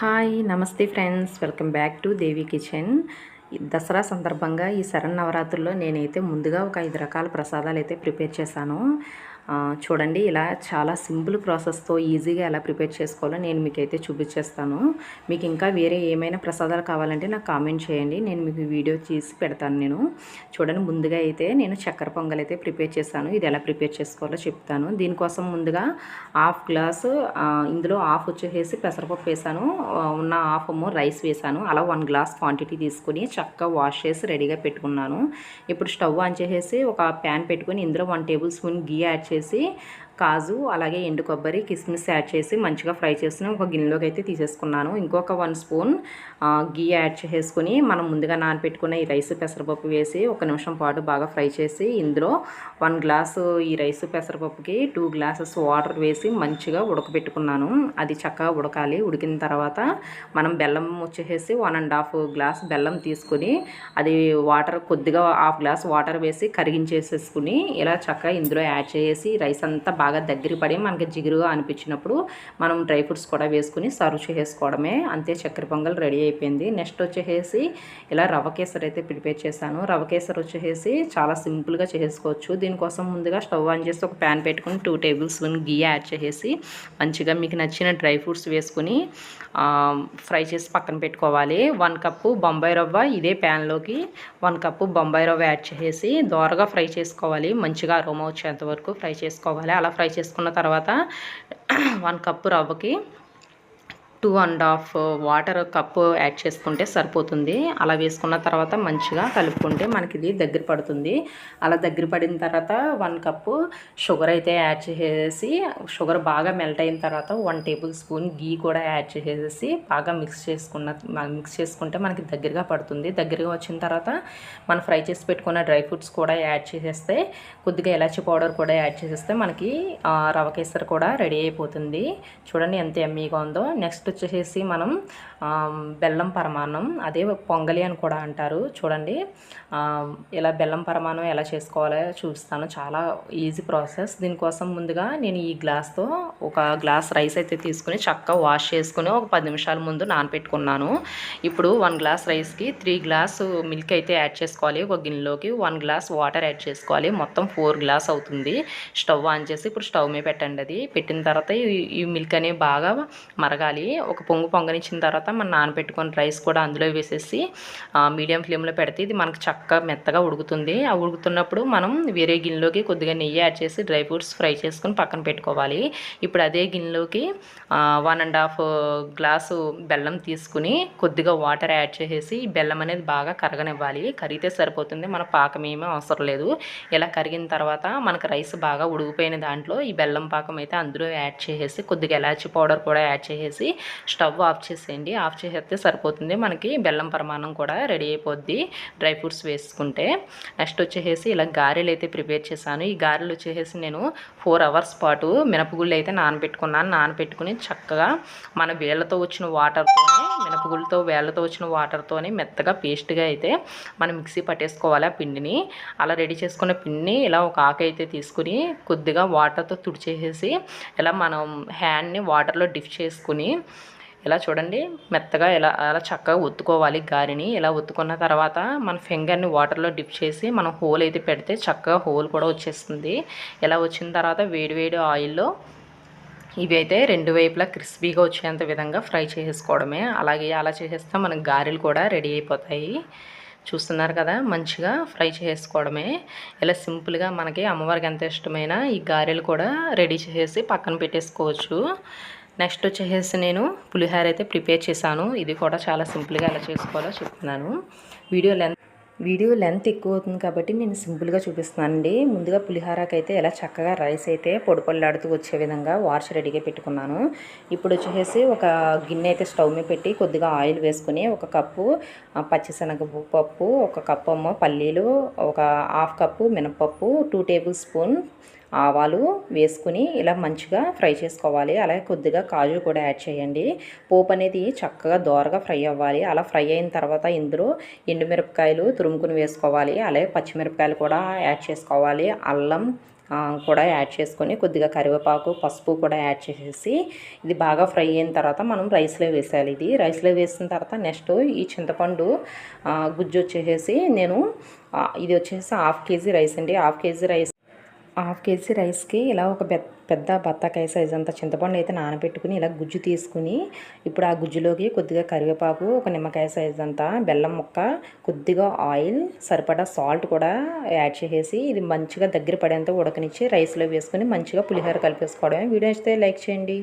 Hi నమస్తే friends. Welcome back to Devi kitchen. Dasara సందర్భంగా ఈ శరణ్ నవరాత్రుల్లో నేనైతే ముందుగా ఒక ఐదు రకాల ప్రసాదాలు అయితే ప్రిపేర్ చేశాను. చూడండి ఇలా చాలా సింపుల్ ప్రాసెస్తో ఈజీగా ఎలా ప్రిపేర్ చేసుకోవాలో నేను మీకు అయితే చూపించేస్తాను. మీకు ఇంకా వేరే ఏమైనా ప్రసాదాలు కావాలంటే నాకు కామెంట్ చేయండి. నేను మీకు వీడియో తీసి పెడతాను నేను. చూడండి ముందుగా అయితే నేను చక్కెర పొంగల్ అయితే ప్రిపేర్ చేశాను. ఇది ఎలా ప్రిపేర్ చేసుకోవాలో చెప్తాను. దీనికోసం ముందుగా హాఫ్ గ్లాసు ఇందులో హాఫ్ వచ్చేసి పెసరపప్పు వేసాను ఉన్న హాఫ్ ఏమో రైస్ వేసాను అలా వన్ గ్లాస్ క్వాంటిటీ తీసుకుని చక్కగా వాష్ చేసి రెడీగా పెట్టుకున్నాను. ఇప్పుడు స్టవ్ ఆన్ చేసేసి ఒక ప్యాన్ పెట్టుకొని ఇందులో one tablespoon ghee add చేసి से కాజు అలాగే ఎండు కొబ్బరి కిస్మిస్ యాడ్ చేసి మంచిగా ఫ్రై చేసి ఒక గిన్నెలోకి అయితే తీసేసుకున్నాను. ఇంకొక వన్ స్పూన్ గీ యాడ్ చేసుకొని మనం ముందుగా నానబెట్టుకున్న ఈ రైస్ పెసరపప్పు వేసి ఒక నిమిషం పాటు బాగా ఫ్రై చేసి ఇందులో వన్ గ్లాసు ఈ రైస్ పెసరపప్పుకి టూ గ్లాసెస్ వాటర్ వేసి మంచిగా ఉడకబెట్టుకున్నాను. అది చక్కగా ఉడకాలి. ఉడికిన తర్వాత మనం బెల్లం వచ్చేసి వన్ అండ్ హాఫ్ గ్లాస్ బెల్లం తీసుకుని అది వాటర్ కొద్దిగా హాఫ్ గ్లాస్ వాటర్ వేసి కరిగించేసేసుకుని ఇలా చక్కగా ఇందులో యాడ్ చేసి రైస్ అంతా బాగా బాగా దగ్గర పడి మనకి జిగురుగా అనిపించినప్పుడు మనం డ్రై ఫ్రూట్స్ కూడా వేసుకుని సర్వ్ చేసుకోవడమే అంతే చక్కెర పొంగల్ రెడీ అయిపోయింది. నెక్స్ట్ వచ్చేసి ఇలా రవ కేసరి అయితే ప్రిపేర్ చేశాను. రవ కేసరి వచ్చేసి చాలా సింపుల్గా చేసుకోవచ్చు. దీనికోసం ముందుగా స్టవ్ ఆన్ చేసి ఒక ప్యాన్ పెట్టుకుని two tablespoon ghee add చేసేసి మంచిగా మీకు నచ్చిన డ్రై ఫ్రూట్స్ వేసుకుని ఫ్రై చేసి పక్కన పెట్టుకోవాలి. వన్ కప్పు బొంబాయి రవ్వ ఇదే ప్యాన్లోకి వన్ కప్పు బొంబాయి రవ్వ యాడ్ చేసేసి దోరగా ఫ్రై చేసుకోవాలి. మంచిగా అరోమా వచ్చేంత వరకు ఫ్రై చేసుకోవాలి. అలా ఫ్రై చేసుకున్న తర్వాత one cup రవ్వకి two and half water cup add చేసుకుంటే సరిపోతుంది. అలా వేసుకున్న తర్వాత మంచిగా కలుపుకుంటే మనకి ఇది దగ్గర పడుతుంది. అలా దగ్గర పడిన తర్వాత వన్ కప్పు షుగర్ అయితే యాడ్ చేసేసి షుగర్ బాగా మెల్ట్ అయిన తర్వాత వన్ టేబుల్ స్పూన్ గీ కూడా యాడ్ చేసేసి బాగా మిక్స్ చేసుకున్న మిక్స్ చేసుకుంటే మనకి దగ్గరగా పడుతుంది. దగ్గరగా వచ్చిన తర్వాత మనం ఫ్రై చేసి పెట్టుకున్న డ్రై ఫ్రూట్స్ కూడా యాడ్ చేసేస్తే కొద్దిగా ఇలాచి పౌడర్ కూడా యాడ్ చేసేస్తే మనకి రవ కేసరి కూడా రెడీ అయిపోతుంది. చూడండి ఎంత ఎమ్మీగా ఉందో. నెక్స్ట్ వచ్చేసి మనం బెల్లం పరమాన్నం అదే పొంగలి అని కూడా అంటారు. చూడండి ఇలా బెల్లం పరమాన్నం ఎలా చేసుకోవాలో చూపిస్తాను. చాలా ఈజీ ప్రాసెస్. దీనికోసం ముందుగా నేను ఈ గ్లాస్తో ఒక గ్లాస్ రైస్ అయితే తీసుకుని చక్కగా వాష్ చేసుకుని ఒక పది నిమిషాల ముందు నానపెట్టుకున్నాను. ఇప్పుడు వన్ గ్లాస్ రైస్కి త్రీ గ్లాస్ మిల్క్ అయితే యాడ్ చేసుకోవాలి. ఒక గిన్నెలోకి వన్ గ్లాస్ వాటర్ యాడ్ చేసుకోవాలి. మొత్తం ఫోర్ గ్లాస్ అవుతుంది. స్టవ్ ఆన్ చేసి ఇప్పుడు స్టవ్ మీద పెట్టండి అది. పెట్టిన తర్వాత ఈ- ఈ మిల్క్ అనేవి బాగా మరగాలి. ఒక పొంగు పొంగనిచ్చిన తర్వాత మనం నానబెట్టుకుని రైస్ కూడా అందులో వేసేసి మీడియం ఫ్లేమ్లో పెడితే ఇది మనకు చక్కగా మెత్తగా ఉడుకుతుంది. ఆ ఉడుకుతున్నప్పుడు మనం వేరే గిన్నెలోకి కొద్దిగా నెయ్యి యాడ్ చేసి డ్రై ఫ్రూట్స్ ఫ్రై చేసుకొని పక్కన పెట్టుకోవాలి. ఇప్పుడు అదే గిన్నెలోకి వన్ అండ్ హాఫ్ గ్లాసు బెల్లం తీసుకుని కొద్దిగా వాటర్ యాడ్ చేసేసి బెల్లం అనేది బాగా కరగనివ్వాలి. కరిగితే సరిపోతుంది. మన పాకం ఏమీ అవసరం లేదు. ఇలా కరిగిన తర్వాత మనకు రైస్ బాగా ఉడికిపోయిన దాంట్లో ఈ బెల్లం పాకం అయితే అందులో యాడ్ చేసేసి కొద్దిగా ఎలాచి పౌడర్ కూడా యాడ్ చేసేసి స్టవ్ ఆఫ్ చేసేయండి. ఆఫ్ చేసేస్తే సరిపోతుంది. మనకి బెల్లం పరిమాణం కూడా రెడీ అయిపోద్ది డ్రై ఫ్రూట్స్ వేసుకుంటే. నెక్స్ట్ వచ్చేసి ఇలా గారెలు అయితే ప్రిపేర్ చేశాను. ఈ గారెలు వచ్చేసి నేను ఫోర్ అవర్స్ పాటు మినపగుళ్ళు అయితే నానబెట్టుకున్నాను. నానబెట్టుకుని చక్కగా మన వేళ్ళతో వచ్చిన వాటర్తోనే మినపగుళ్ళతో వేళ్ళతో వచ్చిన వాటర్తోనే మెత్తగా పేస్ట్గా అయితే మనం మిక్సీ పట్టేసుకోవాలి ఆ పిండిని. అలా రెడీ చేసుకున్న పిండిని ఇలా ఒక ఆకు అయితే తీసుకుని కొద్దిగా వాటర్తో తుడిచేసేసి ఇలా మనం హ్యాండ్ని వాటర్లో డిప్ చేసుకుని ఇలా చూడండి మెత్తగా ఇలా అలా చక్కగా ఒత్తుకోవాలి గారిని. ఇలా ఒత్తుకున్న తర్వాత మన ఫింగర్ని వాటర్లో డిప్ చేసి మనం హోల్ అయితే పెడితే చక్కగా హోల్ కూడా వచ్చేస్తుంది. ఇలా వచ్చిన తర్వాత వేడివేడి ఆయిల్లో ఇవి అయితే రెండు వైపులా క్రిస్పీగా వచ్చేంత విధంగా ఫ్రై చేసుకోవడమే. అలాగే అలా చేసేస్తే మనకి గారెలు కూడా రెడీ అయిపోతాయి. చూస్తున్నారు కదా మంచిగా ఫ్రై చేసుకోవడమే. ఇలా సింపుల్గా మనకి అమ్మవారికి ఎంత ఇష్టమైన ఈ గారెలు కూడా రెడీ చేసేసి పక్కన పెట్టేసుకోవచ్చు. నెక్స్ట్ వచ్చేసి నేను పులిహోర అయితే ప్రిపేర్ చేశాను. ఇది కూడా చాలా సింపుల్గా ఎలా చేసుకోవాలో చెప్తున్నాను. వీడియో లెంత్ వీడియో లెంత్ ఎక్కువ అవుతుంది కాబట్టి నేను సింపుల్గా చూపిస్తున్నానండి. ముందుగా పులిహారాకి అయితే ఎలా చక్కగా రైస్ అయితే పొడిపళ్ళాడుతూ వచ్చే విధంగా వార్చి రెడీగా పెట్టుకున్నాను. ఇప్పుడు వచ్చేసి ఒక గిన్నె అయితే స్టవ్ మీద పెట్టి కొద్దిగా ఆయిల్ వేసుకుని ఒక కప్పు పచ్చిశనగ పప్పు ఒక కప్పు అమ్మ పల్లీలు ఒక హాఫ్ కప్పు మినపప్పు టూ టేబుల్ స్పూన్ ఆవాలు వేసుకుని ఇలా మంచిగా ఫ్రై చేసుకోవాలి. అలాగే కొద్దిగా కాజు కూడా యాడ్ చేయండి. పోపు అనేది చక్కగా దోరగా ఫ్రై అవ్వాలి. అలా ఫ్రై అయిన తర్వాత ఇందులో ఎండుమిరపకాయలు తురుముకుని వేసుకోవాలి. అలాగే పచ్చిమిరపకాయలు కూడా యాడ్ చేసుకోవాలి. అల్లం కూడా యాడ్ చేసుకొని కొద్దిగా కరివేపాకు పసుపు కూడా యాడ్ చేసేసి ఇది బాగా ఫ్రై అయిన తర్వాత మనం రైస్లో వేసేయాలి. ఇది రైస్లో వేసిన తర్వాత నెక్స్ట్ ఈ చింతపండు గుజ్జు వచ్చేసేసి నేను ఇది వచ్చేసి హాఫ్ కేజీ రైస్ అండి. Half KG rice half KG రైస్కి ఇలా ఒక పెద్ద పెద్ద బత్తాకాయ సైజ్ అంత చింతపండు అయితే నానబెట్టుకుని ఇలా గుజ్జు తీసుకుని ఇప్పుడు ఆ గుజ్జులోకి కొద్దిగా కరివేపాకు ఒక నిమ్మకాయ సైజ్ అంతా బెల్లం ముక్క కొద్దిగా ఆయిల్ సరిపడా సాల్ట్ కూడా యాడ్ చేసేసి ఇది మంచిగా దగ్గర పడేంత ఉడకనిచ్చి రైస్లో వేసుకుని మంచిగా పులిహోర కలిపేసుకోవడమే. వీడియో అయితే లైక్ చేయండి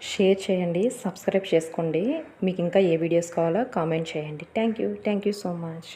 షేర్ చేయండి సబ్స్క్రైబ్ చేసుకోండి. మీకు ఇంకా ఏ వీడియోస్ కావాలో కామెంట్ చేయండి. Thank you thank you so much.